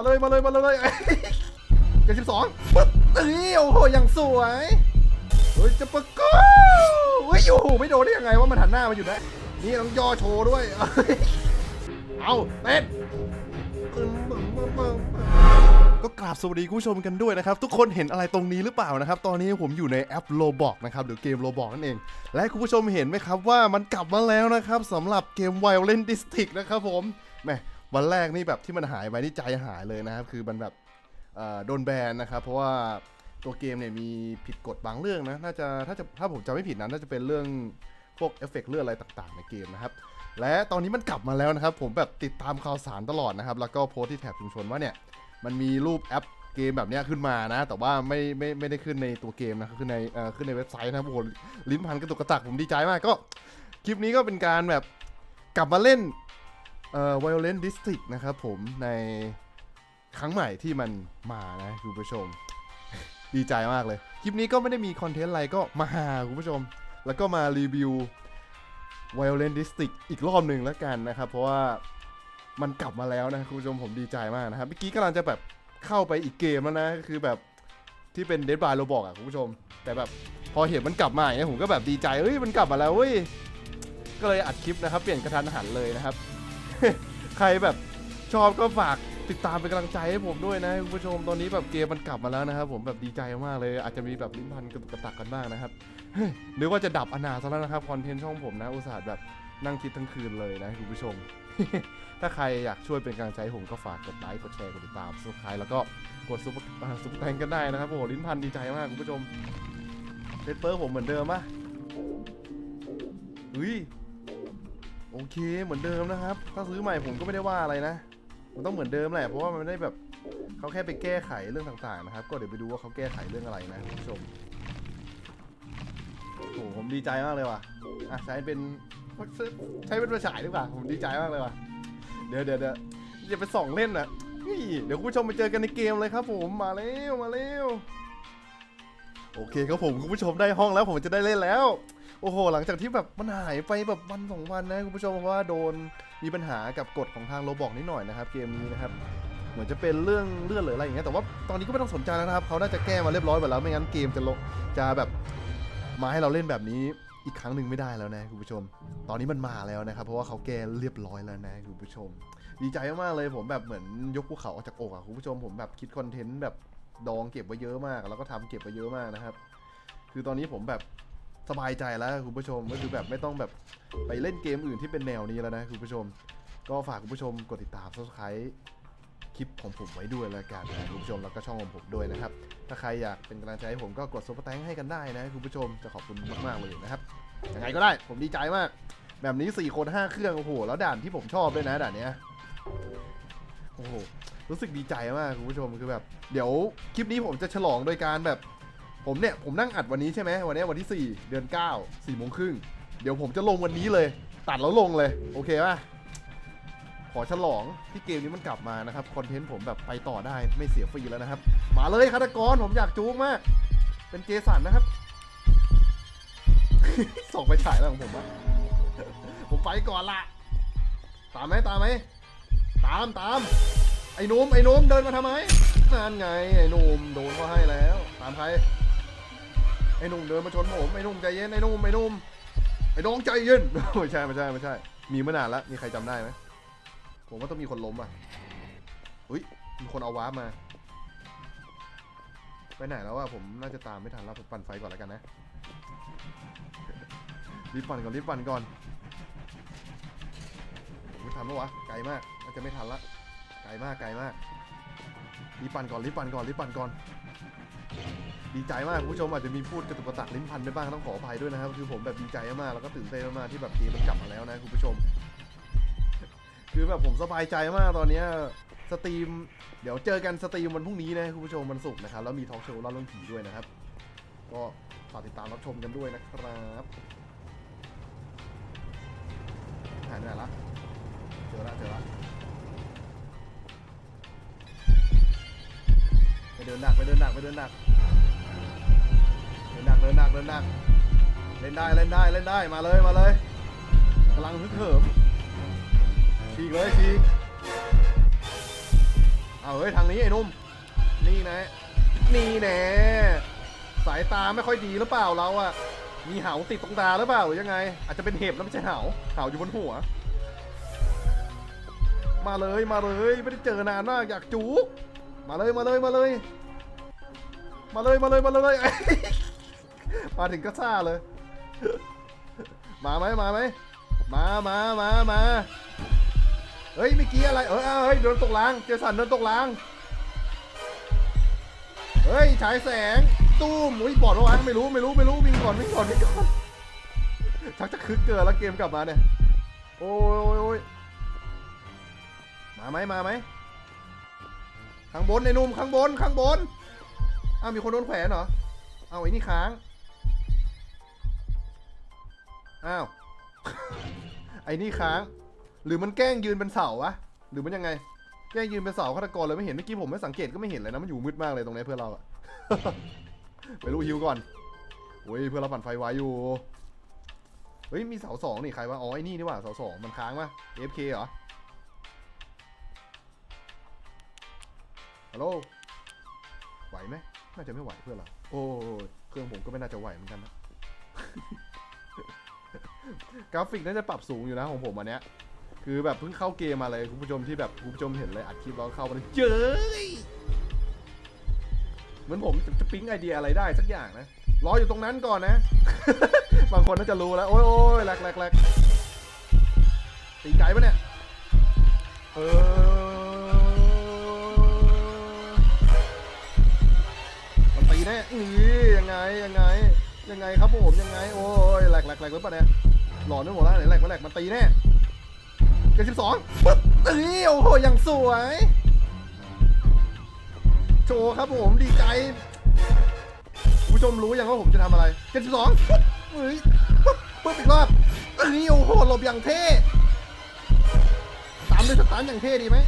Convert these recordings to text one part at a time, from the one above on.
มาเลยมาเลยมาเลยเจ็ดสิบสองปึ๊บนี่โอ้โหยังสวยเฮ้ยจะประกอบเฮ้ยโอ้โหไม่โดนได้ยังไงว่ามันหันหน้ามาอยู่นะนี่ต้องย่อโชว์ด้วย เอาเต้นก็กราบสวัสดีคุณผู้ชมกันด้วยนะครับ ทุกคนเห็นอะไรตรงนี้หรือเปล่านะครับ ตอนนี้ผมอยู่ในแอป Roblox นะครับหรือเกม Roblox นั่นเอง และคุณผู้ชมเห็นไหมครับว่ามันกลับมาแล้วนะครับสำหรับเกม Violent District นะครับผมแหม วันแรกนี่แบบที่มันหายไปนี่ใจหายเลยนะครับ คือมันแบบโดนแบนนะครับ เพราะว่าตัวเกมเนี่ยมีผิดกฎบางเรื่องนะ น่าจะถ้าจะถ้าผมจำไม่ผิดนะน่าจะเป็นเรื่องพวกเอฟเฟกต์เรื่องอะไรต่างๆ ในเกมนะครับ และตอนนี้มันกลับมาแล้วนะครับ ผมแบบติดตามข่าวสารตลอดนะครับ แล้วก็โพสต์ที่แท็บชุมชนว่าเนี่ยมันมีรูปแอปเกมแบบนี้ขึ้นมานะ แต่ว่าไม่ไม่ไม่ได้ขึ้นในตัวเกมนะขึ้นในเอ่อขึ้นในเว็บไซต์นะโอ้โหลิ้นพันกระตุกกระตักผมดีใจมากก็ คลิปนี้ก็เป็นการแบบกลับมาเล่น เอ่อ Violent District นะครับผมในครั้งใหม่ที่มันมานะคุณผู้ชม ดีใจมากเลย คลิปนี้ก็ไม่ได้มีคอนเทนต์อะไรก็มาหาคุณผู้ชม แล้วก็มารีวิว Violent District อีกรอบหนึ่งแล้วกันนะครับ เพราะว่ามันกลับมาแล้วนะคุณผู้ชมผมดีใจมากนะครับเมื่อกี้กำลังจะแบบเข้าไปอีกเกมแล้วนะก็คือแบบที่เป็น Dead by Roblox อะคุณผู้ชม แต่แบบพอเห็นมันกลับมาอย่างเงี้ยผมก็แบบดีใจเอ้ยมันกลับมาแล้วเว้ยก็เลยอัดคลิปนะครับ เปลี่ยนกระทันหันเลยนะครับ ใครแบบชอบก็ฝากติดตามเป็นกำลังใจให้ผมด้วยนะคุณผู้ชมตอนนี้แบบเกมมันกลับมาแล้วนะครับผมแบบดีใจมากเลย อาจจะมีแบบลิ้นพันกระตุกกระตักกันบ้างนะครับนึกว่าจะดับอนาซะแล้วนะครับคอนเทนต์ช่องผมนะอุตส่าห์แบบนั่งคิดทั้งคืนเลยนะคุณผู้ชม ถ้าใครอยากช่วยเป็นกำลังใจผมก็ฝากกดไลค์กดแชร์กดติดตามสุดท้ายแล้วก็กดซุปเปอร์ซุปเปอร์แตงกันได้นะครับโอ้ลิ้นพันดีใจมากคุณผู้ชมเซตเปอร์ผมเหมือนเดิมปะเฮ้ย โอเคเหมือนเดิมนะครับ ถ้าซื้อใหม่ผมก็ไม่ได้ว่าอะไรนะ มันต้องเหมือนเดิมแหละ เพราะว่ามันไม่ได้แบบเขาแค่ไปแก้ไขเรื่องต่างๆนะครับ ก็เดี๋ยวไปดูว่าเขาแก้ไขเรื่องอะไรนะคุณผู้ชมโอ้โหผมดีใจมากเลยว่ะอะใช้เป็นใช้เป็นประฉายดีกว่าผมดีใจมากเลยว่ะ เดี๋ยวเดี๋ยวเดี๋ยวอย่าไปส่องเล่นอะเฮ้ยเดี๋ยวคุณผู้ชมไปเจอกันในเกมเลยครับ ผมมาเร็วมาเร็วโอเคครับผมคุณผู้ชมได้ห้องแล้วผมจะได้เล่นแล้ว โอ้โห หลังจากที่แบบมันหายไปแบบวันสองวันนะคุณผู้ชมเพราะว่าโดนมีปัญหากับกฎของทางโรบอกนิดหน่อยนะครับเกมนี้นะครับเหมือนจะเป็นเรื่องเลื่อนหรืออะไรอย่างเงี้ยแต่ว่าตอนนี้ก็ไม่ต้องสนใจแล้วนะครับเขาน่าจะแก้มาเรียบร้อยหมดแล้วไม่งั้นเกมจะลงจะแบบมาให้เราเล่นแบบนี้อีกครั้งหนึ่งไม่ได้แล้วนะคุณผู้ชม ตอนนี้มันมาแล้วนะครับ เพราะว่าเขาแก้เรียบร้อยแล้วนะคุณผู้ชม ดีใจมากเลยผมแบบเหมือนยกภูเขาออกจากอกอะคุณผู้ชมผมแบบคิดคอนเทนต์แบบดองเก็บไว้เยอะมาก แล้วก็ทำเก็บไว้เยอะมากนะครับ คือตอนนี้ผมแบบ สบายใจแล้วคุณผู้ชมก็คือแบบไม่ต้องแบบไปเล่นเกมอื่นที่เป็นแนวนี้แล้วนะคุณผู้ชม ก็ฝากคุณผู้ชมกดติดตาม subscribe คลิปของผมไว้ด้วยแล้วกันนะคุณผู้ชมแล้วก็ช่องของผมด้วยนะครับ ถ้าใครอยากเป็นกำลังใจให้ผมก็กดซุปเปอร์แตงให้กันได้นะคุณผู้ชมจะขอบคุณมากๆเลยนะครับยังไงก็ได้ผมดีใจมาก แบบนี้4คน5เครื่องโอ้โหแล้วด่านที่ผมชอบด้วยนะด่านเนี้ยโอ้โหรู้สึกดีใจมากคุณผู้ชมคือแบบ เดี๋ยวคลิปนี้ผมจะฉลองโดยการแบบ ผมเนี่ยผมนั่งอัดวันนี้ใช่ไหมวันนี้วันที่ 4 เดือน 9 4โมงครึ่งเดี๋ยวผมจะลงวันนี้เลย ตัดแล้วลงเลย โอเคป่ะขอฉลองที่เกมนี้มันกลับมานะครับคอนเทนต์ผมแบบไปต่อได้ไม่เสียฟรีแล้วนะครับ มาเลยฆาตกรผมอยากจูงมาก เป็นเจสันนะครับ ส่งไปฉายแล้วของผมอะผมไปก่อนละตามไหมตามไหมตามตามไอ้นุ่มไอ้นุ่มเดินมาทำไมนั่นไงไอ้นุ่มโดนก็ให้แล้ว ตามใคร ไอ้หนุ่มเดินมาชนผมไอ้หนุ่มใจเย็นไอ้หนุ่มไอ้หนุ่มไอ้น้องใจเย็น ไม่ใช่ไม่ใช่ไม่ใช่ มีมานานแล้วมีใครจำได้ไหมผมว่าต้องมีคนล้มอะอุ้ยมีคนเอาวาร์ปมา ไปไหนแล้วอะผมน่าจะตามไม่ทันแล้วผมปั่นไฟก่อนแล้วกันนะรีบปั่นก่อนรีบปั่นก่อนผมไม่ทันปะวะไกลมากน่าจะไม่ทันละไกลมากไกลมากรีบปั่นก่อนรีบปั่นก่อนรีบปั่นก่อน ดีใจมากคุณผู้ชมอาจจะมีพูดกระตุกกระตักลิ้นพันไปบ้างต้องขออภัยด้วยนะครับคือผมแบบดีใจมากแล้วก็ตื่นเต้นมากที่แบบเกมมันกลับมาแล้วนะคุณผู้ชม คือแบบผมสบายใจมากตอนเนี้ยสตรีม เดี๋ยวเจอกันสตรีมวันพรุ่งนี้นะคุณผู้ชมวันศุกร์นะครับแล้วมีทอล์กโชว์เล่าเรื่องผีด้วยนะครับ ก็ฝากติดตามรับชมกันด้วยนะครับหายไปไหนละเจอละเจอละไปเดินหนักไปเดินหนักไปเดินหนัก เดินหนักเดินหนักเดินหนักเล่นได้เล่นได้เล่นได้มาเลยมาเลยกำลังฮึกเหิมฉีกเลยฉีกเอาเอเฮ้ยทางนี้ไอ้นุ่มนี่นะนี่แน่สายตาไม่ค่อยดีหรือเปล่าเราอะมีเหาติดตรงตาหรือเปล่าหรือยังไง อาจจะเป็นเห็บแล้วไม่ใช่เหาเหาอยู่บนหัว มาเลยมาเลยไม่ได้เจอนานมากอยากจุกมาเลยมาเลยมาเลย มาเลยมาเลยมาเลย มาถึงก็ซ่าเลย มาไหมมาไหมมามามามาเฮ้ยเมื่อกี้อะไรเออเฮ้ยโดนตกลางเจสันโดนตกลางเฮ้ยฉายแสงตุ้มอุ้ยบอดวะไม่รู้ไม่รู้ไม่รู้วิ่งก่อนวิ่งก่อนวิ่งก่อนชักจะคึกเกินแล้วเกมกลับมาเนี่ยโอ้ยโอ้ยโอ้ยมาไหมมาไหมข้างบนไอ้นุ่มข้างบนข้างบนอ้าวมีคนโดนแขวนเหรอเอาไอ้นี่ค้าง อ้าว ไอ้นี่ค้าง หรือมันแกล้งยืนเป็นเสาวะ หรือมันยังไง แกล้งยืนเป็นเสาฆาตกรเลยไม่เห็นเมื่อกี้ผมไม่สังเกตก็ไม่เห็นเลยนะมันอยู่มืดมากเลยตรงนี้เพื่อนเราอะไปรู้ฮิวก่อนโอ้ยเพื่อนเราปั่นไฟไว้อยู่ เฮ้ยมีเสาสองนี่ใครวะ อ๋อไอ้นี่นี่ว่าเสาสองมันค้างปะ AFK เหรอ ฮัลโหล ไหวไหมน่าจะไม่ไหวเพื่อนเรา โอ้เครื่องผมก็ไม่น่าจะไหวเหมือนกันนะ กราฟิกน่าจะปรับสูงอยู่นะของผมอันเนี้ย คือแบบเพิ่งเข้าเกมมาเลยคุณผู้ชมที่แบบคุณผู้ชมเห็นเลยอัดคลิปแล้วเข้ามาเลยเจ้ยเหมือนผมจะปิ๊งไอเดียอะไรได้สักอย่างนะรออยู่ตรงนั้นก่อนนะ บางคนน่าจะรู้แล้ว โอ้ยโอ้ยแหลกแหลกแหลกตีไก่ปะเนี่ย ยังไงครับผมยังไง โอ้ยแหลกแหลกแหลกหรือเปล่าเนี่ยหลอนไม่หมดแล้วไหนแหลกมาแหลกมันตีแน่เจ็ดสิบสองปึ๊บเอ้ยโอ้โหอย่างสวย โชว์ครับผมดีใจผู้ชมรู้ยังว่าผมจะทำอะไรเจ็ดสิบสองปึ๊บเฮ้ยปึ๊บปึ๊บอีกรอบเอ้ยโอ้โหหลบอย่างเท่ตามด้วยสตาร์ทอย่างเท่ดีไหม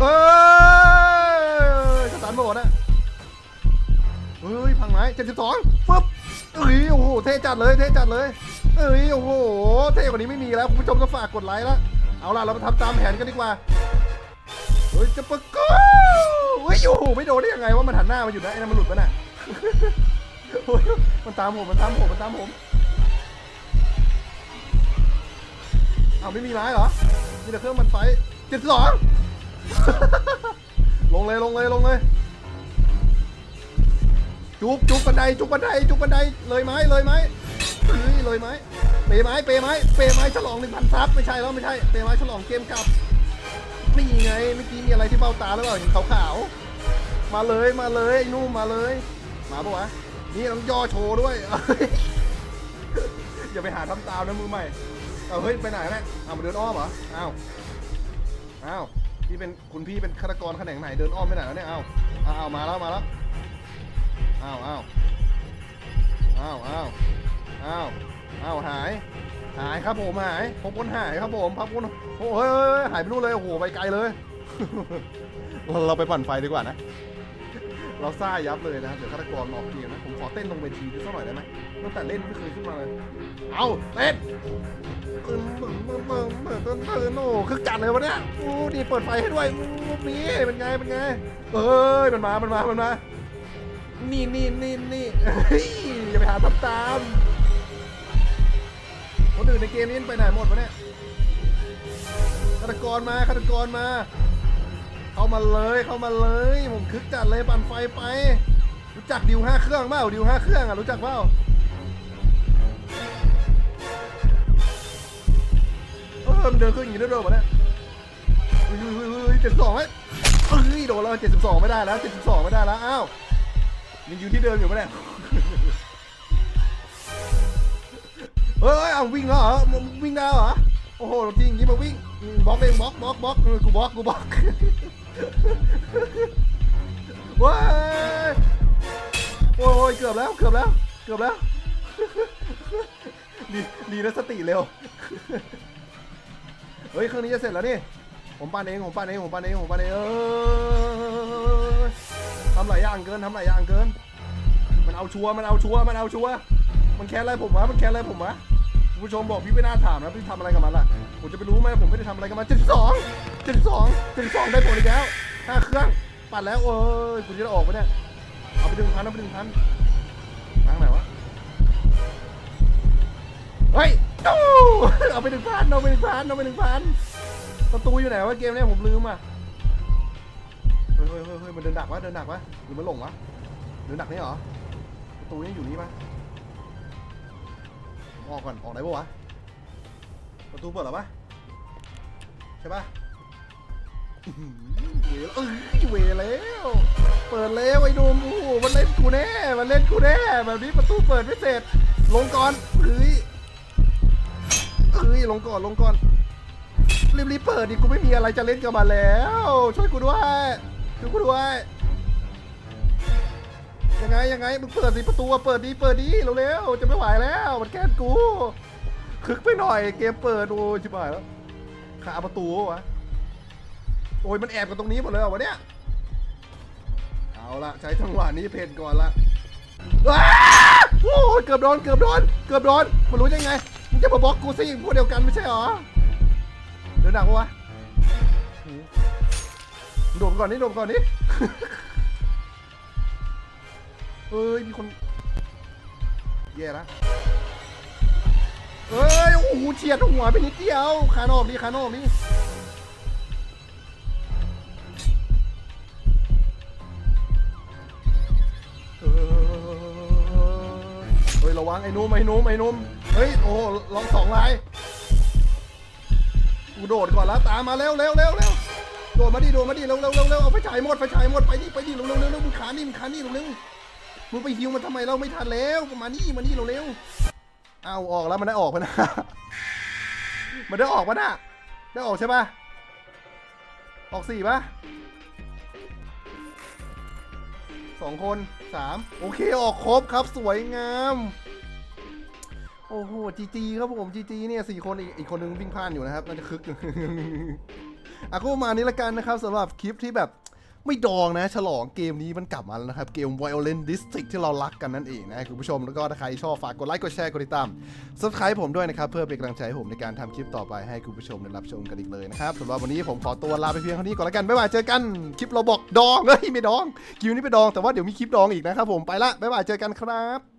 เอ้ยสตาร์ทโหมดอะเฮ้ยพังไหมเจ็ดสิบสองปึ๊บ เอ้ยโอ้โหเท่จัดเลยเท่จัดเลยเอ้ยโอ้โหเท่กว่านี้ไม่มีแล้วคุณผู้ชมก็ฝากกดไลค์แล้วเอาล่ะเรามาทำตามแผนกันดีกว่าเฮ้ยจะปะก้เฮ้ยโอ้โหไม่โดนได้ยังไงว่ามันหันหน้ามาอยู่นะไอ้นั่นมันหลุดไปน่ะโอ้ยมันตามผมมันตามผมมันตามผมเอาไม่มีไม้เหรอมีแต่เครื่องมันไฟเจ็ดสองลงเลยลงเลยลงเลย จุกจุกบันไดจุกบันไดจุกบันไดเลยไหมเลยไหมเฮ้ยเลยไหมเปไม้เปไม้เปไม้ฉลองหนึ่งพันซับไม่ใช่แล้วไม่ใช่เปไม้ฉลองเกมกลับนี่ไงเมื่อกี้มีอะไรที่เบ้าตาหรือเปล่าเห็นขาวๆมาเลยมาเลยไอ้นุ่มมาเลยมาปะวะนี่ต้องย่อโชว์ด้วยอย่าไปหาทำตามนะมือใหม่เอาเฮ้ยไปไหนนี่เอามาเดินอ้อมเหรออ้าวอ้าวพี่เป็นคุณพี่เป็นฆาตกรแขนงไหนเดินอ้อมไปไหนแล้วเนี่ยอ้าวอ้าวมาแล้วมาแล้ว อ้าวอ้าวอ้าวอ้าวอ้าวอ้าวหาย หายครับผมหายพบคนหายครับผมพับคนโอ้ยหายไปนู่นเลยโอ้โหไปไกลเลยเราเราไปปั่นไฟดีกว่านะ เราซ่ายับเลยนะเดี๋ยวฆาตกรออกเกมนะผมขอเต้นลงเวทีดูสักหน่อยได้ไหมตั้งแต่เล่นไม่เคยขึ้นมาเลย เอาเต้นตึ้งตึ้งตึ้งตึ้งตึ้งตึ้งตึ้งโอ้คือจัดเลยวะเนี่ยอู้นี่เปิดไฟให้ด้วยอู้นี่เป็นไงเป็นไงเอ้ยมันมามันมามันมา นี่นี่นี่นี่เฮ้ยอย่าไปหาทำตามคนอื่นในเกมนี้ไปไหนหมดวะเนี่ยฆาตกรมาฆาตกรมา เข้ามาเลยเข้ามาเลย ผมคึกจัดเลยปั่นไฟไป รู้จักดิวห้าเครื่องเปล่าดิวห้าเครื่องอะรู้จักเปล่าเออมันเดินขึ้นอย่างนี้ได้ด้วยวะเนี่ยเฮ้ยเฮ้ยเฮ้ยเจ็ดสองไหมเฮ้ยโดนแล้วเจ็ดสิบสองไม่ได้แล้วเจ็ดสิบสองไม่ได้แล้วอ้าว ยังอยู่ที่เดิมอยู่ปะเนี่ยเฮ้ยเอาวิ่งแล้วเหรอมึงวิ่งได้เหรอ โอ้โหทีอย่างงี้มาวิ่งบล็อกเองบล็อกบล็อกบล็อกกูบล็อกกูบล็อกว้ายโอ้ยเกือบแล้วเกือบแล้วเกือบแล้วดีดีนะสติเร็ว เฮ้ยเครื่องนี้จะเสร็จแล้วนี่ ผมปั้นเองผมปั้นเองผมปั้นเองผมปั้นเองเออ ทำหลายอย่างเกินทำหลายอย่างเกิน มันเอาชัวร์มันเอาชัวร์มันเอาชัวร์มันแค้นอะไรผมวะมันแค้นอะไรผมวะคุณผู้ชมบอกพี่ไม่น่าถามนะพี่ทำอะไรกับมันล่ะผมจะไปรู้ไหมผมไม่ได้ทำอะไรกับมันเจ็ดสองเจ็ดสองเจ็ดสองได้ผลอีกแล้วห้าเครื่องปัดแล้วโอ้ยกูจะได้ออกไปเนี่ยเอาไปดึงพันเอาไปดึงพันทางไหนวะเฮ้ยเอาไปดึงพันเอาไปดึงพันเอาไปดึงพันประตูอยู่ไหนวะเกมเนี้ยผมลืมอะ ฮ้ยเฮ้ยเฮ้ยเฮ้ยมันเดินดักวะเดินดักวะหรือมันหลงวะเดินดักนี่เหรอประตูนี่อยู่นี่ปะออกก่อนออกได้ปะวะประตูเปิดหรอปะใช่ปะเวแล้วเอ้ยเวแล้วเปิดแล้วไอ้หนุ่มโอ้โหมันเล่นกูแน่มันเล่นกูแน่แบบนี้ประตูเปิดไม่เสร็จ ลงก่อนเฮ้ยเฮ้ยลงก่อนลงก่อนรีบๆเปิดดิกูไม่มีอะไรจะเล่นกับมันแล้ว ช่วยกูด้วย ช่วยกูด้วยยังไงยังไงมึงเปิดสิประตูอะเปิดดีเปิดดีเร็วๆจะไม่ไหวแล้วมันแกล้งกูคึกไปหน่อยเกมเปิดโอ้ชิบหายแล้วขาประตูวะโอ้ยมันแอบกันตรงนี้หมดเลยเหรอวะเนี่ยเอาละใช้จังหวะนี้เพนก่อนละอ้าโอ้ยเกือบโดนเกือบโดนเกือบโดนมันรู้ได้ไงมึงจะมาบล็อกกูสิพวกเดียวกันไม่ใช่หรอเดินหนักปะวะ โดดก่อนนี่โดดก่อนนี่ เอ้ยมีคนแย่ละเอ้ยโอ้โหเฉียดหัวไปนิดเดียวขานอกนี่ขานอกนี่เฮ้ยระวังไอ้นุ่มไอ้นุ่มไอ้นุ่มเฮ้ยโอ้โหลองสองลายกูโดดก่อนแล้วตามมาเร็วเร็วเร็วเร็ว โดดมาดิโดดมาดิเร็วเร็วเร็วเร็วเอาไฟฉายหมดไฟฉายหมดไปดิไปดิเร็วเร็วเร็วเร็วมึงขานี่มึงขานี่เร็วเร็วมึงไปฮิวมันทำไมเราไม่ทันแล้วมานี่มานี่เร็วเร็วเอาออกแล้วมันได้ออกปะนะมันได้ออกปะนะได้ออกใช่ปะออกสี่ปะสองคนสามโอเคออกครบครับสวยงามโอ้โหจีจีครับผมจีจีเนี่ยสี่คนอีกอีกคนนึงวิ่งผ่านอยู่นะครับน่าจะคึกอยู่ อะก็ประมาณนี้ละกันนะครับสำหรับคลิปที่แบบไม่ดองนะ ฉลองเกมนี้มันกลับมาแล้วนะครับ เกม Violent District ที่เรารักกันนั่นเองนะคุณผู้ชมแล้วก็ถ้าใครชอบฝากกดไลค์กดแชร์กดติดตาม subscribe ผมด้วยนะครับ เพื่อเป็นกำลังใจให้ผมในการทำคลิปต่อไปให้คุณผู้ชมได้รับชมกันอีกเลยนะครับสำหรับวันนี้ผมขอตัวลาไปเพียงเท่านี้ก่อนละกันบ๊ายบายเจอกันคลิปเราบอกดองเฮ้ยไม่ดองคิวนี้ไปดองแต่ว่าเดี๋ยวมีคลิปดองอีกนะครับผมไปละบ๊ายบายเจอกันครับ